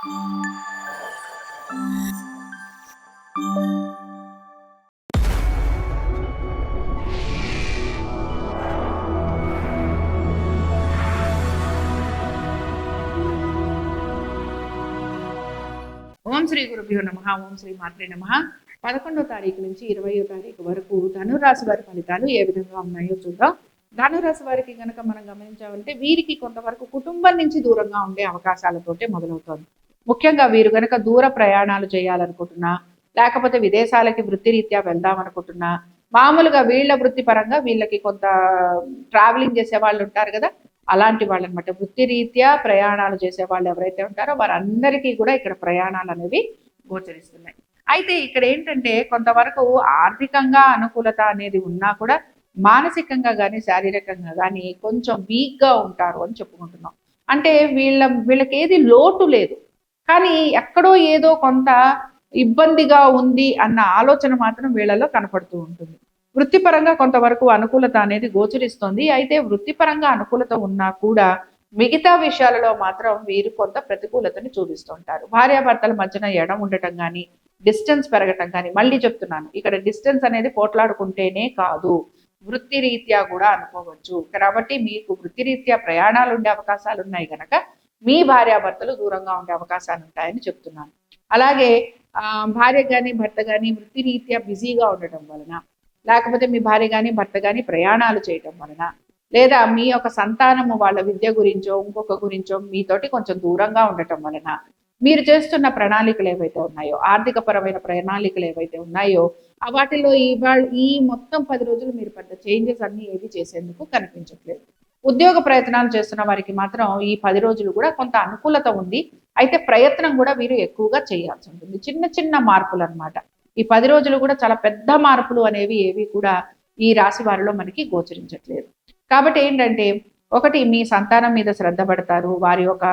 ఓం శ్రీ గురుభ్యో నమ ఓం శ్రీ మాత్రే నమ. పదకొండో తారీఖు నుంచి ఇరవయో తారీఖు వరకు ధనురాశి వారి ఫలితాలు ఏ విధంగా ఉన్నాయో చూద్దాం. ధనురాశి వారికి కనుక మనం గమనించామంటే వీరికి కొంతవరకు కుటుంబం నుంచి దూరంగా ఉండే అవకాశాలతోటే మొదలవుతుంది. ముఖ్యంగా వీరు కనుక దూర ప్రయాణాలు చేయాలనుకుంటున్నా లేకపోతే విదేశాలకి వృత్తిరీత్యా వెళ్దాం అనుకుంటున్నా మామూలుగా వీళ్ళ వృత్తి పరంగా వీళ్ళకి కొంత ట్రావెలింగ్ చేసే వాళ్ళు ఉంటారు కదా అలాంటి వాళ్ళు అనమాట వృత్తిరీత్యా ప్రయాణాలు చేసే వాళ్ళు ఎవరైతే ఉంటారో వారందరికీ కూడా ఇక్కడ ప్రయాణాలు అనేవి గోచరిస్తున్నాయి. అయితే ఇక్కడ ఏంటంటే కొంతవరకు ఆర్థికంగా అనుకూలత అనేది ఉన్నా కూడా మానసికంగా కానీ శారీరకంగా కానీ కొంచెం వీక్గా ఉంటారు అని చెప్పుకుంటున్నాం. అంటే వీళ్ళ వీళ్ళకి ఏది లోటు లేదు. కానీ ఎక్కడో ఏదో కొంత ఇబ్బందిగా ఉంది అన్న ఆలోచన మాత్రం వీళ్ళలో కనపడుతూ ఉంటుంది. వృత్తిపరంగా కొంతవరకు అనుకూలత అనేది గోచరిస్తుంది. అయితే వృత్తిపరంగా అనుకూలత ఉన్నా కూడా మిగతా విషయాలలో మాత్రం వీరు కొంత ప్రతికూలతని చూపిస్తుంటారు. భార్యాభర్తల మధ్యన ఎడం ఉండటం కానీ డిస్టెన్స్ పెరగటం కానీ మళ్ళీ చెప్తున్నాను. ఇక్కడ డిస్టెన్స్ అనేది పోట్లాడుకుంటేనే కాదు. వృత్తి రీత్యా కూడా అనుకోవచ్చు. కాబట్టి మీకు వృత్తిరీత్యా ప్రయాణాలు ఉండే అవకాశాలు ఉన్నాయి కనుక మీ భార్యాభర్తలు దూరంగా ఉండే అవకాశాలు ఉంటాయని చెప్తున్నాను. అలాగే భార్య కానీ భర్త కానీ వృత్తిరీత్యా బిజీగా ఉండటం వలన లేకపోతే మీ భార్య కానీ భర్త కానీ ప్రయాణాలు చేయటం వలన లేదా మీ యొక్క సంతానము వాళ్ళ విద్య గురించో ఇంకొక గురించో మీతోటి కొంచెం దూరంగా ఉండటం వలన మీరు చేస్తున్న ప్రణాళికలు ఏవైతే ఉన్నాయో ఆర్థిక పరమైన ప్రణాళికలు ఏవైతే ఉన్నాయో వాటిలో ఇవాళ ఈ మొత్తం పది రోజులు మీరు పెద్ద చేంజెస్ అన్నీ ఏవి చేసేందుకు కనిపించట్లేదు. ఉద్యోగ ప్రయత్నాలు చేస్తున్న వారికి మాత్రం ఈ పది రోజులు కూడా కొంత అనుకూలత ఉంది. అయితే ప్రయత్నం కూడా వీరు ఎక్కువగా చేయాల్సి ఉంటుంది. చిన్న చిన్న మార్పులు అన్నమాట. ఈ పది రోజులు కూడా చాలా పెద్ద మార్పులు అనేవి ఏవి కూడా ఈ రాశి వారిలో మనకి గోచరించట్లేదు. కాబట్టి ఏంటంటే ఒకటి మీ సంతానం మీద శ్రద్ధ పడతారు. వారి యొక్క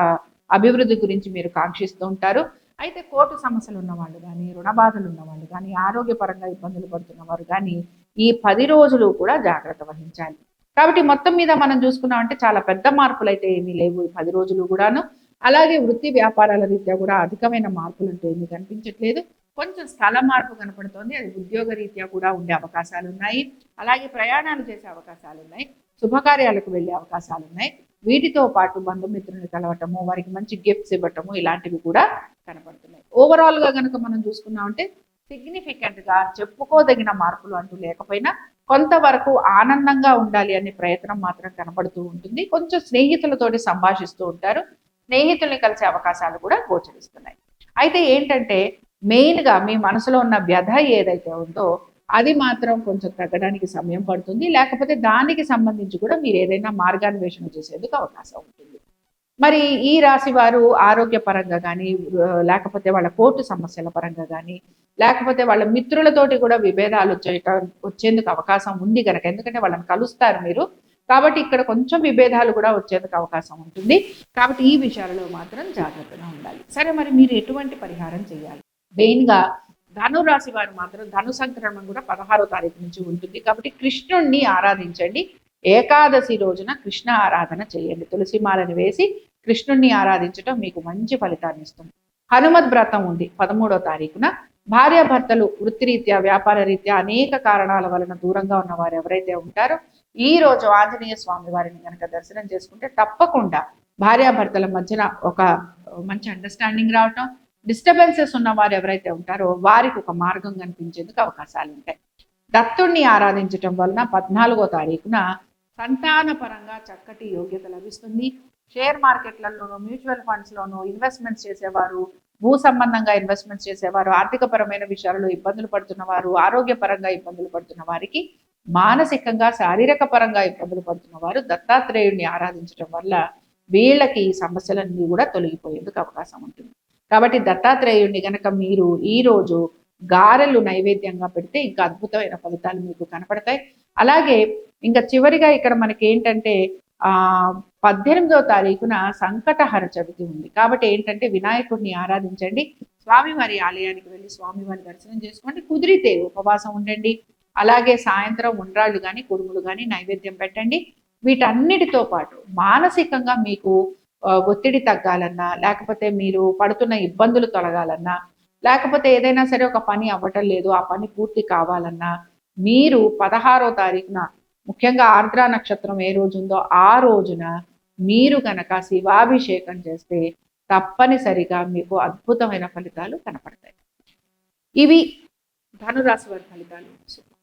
అభివృద్ధి గురించి మీరు కాంక్షిస్తూ ఉంటారు. అయితే కోర్టు సమస్యలు ఉన్న వాళ్ళు కానీ రుణ బాధలు ఉన్న వాళ్ళు కానీ ఆరోగ్యపరంగా ఇబ్బందులు పడుతున్న వారు కానీ ఈ పది రోజులు కూడా జాగ్రత్త వహించాలి. కాబట్టి మొత్తం మీద మనం చూసుకున్నామంటే చాలా పెద్ద మార్పులు అయితే ఏమీ లేవు ఈ పది రోజులు కూడాను. అలాగే వృత్తి వ్యాపారాల రీత్యా కూడా అధికమైన మార్పులు అంటే ఏమీ కనిపించట్లేదు. కొంచెం స్థల మార్పు కనపడుతోంది. అది ఉద్యోగ రీత్యా కూడా ఉండే అవకాశాలు ఉన్నాయి అలాగే ప్రయాణాలు చేసే అవకాశాలు ఉన్నాయి శుభకార్యాలకు వెళ్ళే అవకాశాలు ఉన్నాయి వీటితో పాటు బంధుమిత్రులను కలవటము వారికి మంచి గిఫ్ట్స్ ఇవ్వటము ఇలాంటివి కూడా కనపడుతున్నాయి. ఓవరాల్గా కనుక మనం చూసుకున్నామంటే సిగ్నిఫికెంట్గా చెప్పుకోదగిన మార్పులు అంటూ లేకపోయినా కొంతవరకు ఆనందంగా ఉండాలి అనే ప్రయత్నం మాత్రం కనబడుతూ ఉంటుంది. కొంచెం స్నేహితులతోటి సంభాషిస్తూ ఉంటారు. స్నేహితుల్ని కలిసే అవకాశాలు కూడా గోచరిస్తున్నాయి. అయితే ఏంటంటే మెయిన్గా మీ మనసులో ఉన్న వ్యధ ఏదైతే ఉందో అది మాత్రం కొంచెం తగ్గడానికి సమయం పడుతుంది. లేకపోతే దానికి సంబంధించి కూడా మీరు ఏదైనా మార్గాన్వేషణ చేసేందుకు అవకాశం ఉంటుంది. మరి ఈ రాశి వారు ఆరోగ్యపరంగా కానీ లేకపోతే వాళ్ళ కోర్టు సమస్యల పరంగా కానీ లేకపోతే వాళ్ళ మిత్రులతోటి కూడా విభేదాలు వచ్చేట వచ్చేందుకు అవకాశం ఉంది కనుక ఎందుకంటే వాళ్ళని కలుస్తారు మీరు. కాబట్టి ఇక్కడ కొంచెం విభేదాలు కూడా వచ్చేందుకు అవకాశం ఉంటుంది. కాబట్టి ఈ విషయాలలో మాత్రం జాగ్రత్తగా ఉండాలి. సరే మరి మీరు ఎటువంటి పరిహారం చేయాలి? మెయిన్గా ధను రాశి వారు మాత్రం ధను సంక్రమణం కూడా పదహారో తారీఖు నుంచి ఉంటుంది. కాబట్టి కృష్ణుణ్ణి ఆరాధించండి. ఏకాదశి రోజున కృష్ణ ఆరాధన చేయండి. తులసిమాలను వేసి కృష్ణుణ్ణి ఆరాధించడం మీకు మంచి ఫలితాన్ని ఇస్తుంది. హనుమద్ వ్రతం ఉంది పదమూడో తారీఖున. భార్యాభర్తలు వృత్తిరీత్యా వ్యాపార రీత్యా అనేక కారణాల వలన దూరంగా ఉన్న వారు ఎవరైతే ఉంటారో ఈ రోజు ఆంజనేయ స్వామి వారిని కనుక దర్శనం చేసుకుంటే తప్పకుండా భార్యాభర్తల మధ్యన ఒక మంచి అండర్స్టాండింగ్ రావటం డిస్టర్బెన్సెస్ ఉన్న వారు ఎవరైతే ఉంటారో వారికి ఒక మార్గం కనిపించేందుకు అవకాశాలు ఉంటాయి. దత్తుణ్ణి ఆరాధించటం వలన పద్నాలుగో తారీఖున సంతాన పరంగా చక్కటి యోగ్యత లభిస్తుంది. షేర్ మార్కెట్లలోనూ మ్యూచువల్ ఫండ్స్లోనూ ఇన్వెస్ట్మెంట్స్ చేసేవారు భూ సంబంధంగా ఇన్వెస్ట్మెంట్స్ చేసేవారు ఆర్థికపరమైన విషయాలలో ఇబ్బందులు పడుతున్న వారు ఆరోగ్యపరంగా ఇబ్బందులు పడుతున్న వారికి మానసికంగా శారీరక పరంగా ఇబ్బందులు పడుతున్న వారు దత్తాత్రేయుడిని ఆరాధించడం వల్ల వీళ్ళకి ఈ సమస్యలన్నీ కూడా తొలగిపోయేందుకు అవకాశం ఉంటుంది. కాబట్టి దత్తాత్రేయుడిని గనక మీరు ఈ రోజు గారెలు నైవేద్యంగా పెడితే ఇంకా అద్భుతమైన ఫలితాలు మీకు కనపడతాయి. అలాగే ఇంకా చివరిగా ఇక్కడ మనకి ఏంటంటే ఆ పద్దెనిమిదో తారీఖున సంకటహర చవితి ఉంది. కాబట్టి ఏంటంటే వినాయకుడిని ఆరాధించండి. స్వామివారి ఆలయానికి వెళ్ళి స్వామివారి దర్శనం చేసుకోండి. కుదిరితే ఉపవాసం ఉండండి. అలాగే సాయంత్రం ఉండ్రాళ్ళు కానీ కుడుములు కానీ నైవేద్యం పెట్టండి. వీటన్నిటితో పాటు మానసికంగా మీకు ఒత్తిడి తగ్గాలన్నా లేకపోతే మీరు పడుతున్న ఇబ్బందులు తొలగాలన్నా లేకపోతే ఏదైనా సరే ఒక పని అవ్వటం లేదు ఆ పని పూర్తి కావాలన్నా మీరు పదహారో తారీఖున ముఖ్యంగా ఆర్ద్ర నక్షత్రం ఏ రోజు ఉందో ఆ రోజున మీరు కనుక శివాభిషేకం చేస్తే తప్పనిసరిగా మీకు అద్భుతమైన ఫలితాలు కనపడతాయి. ఇవి ధనురాశి వారి ఫలితాలు.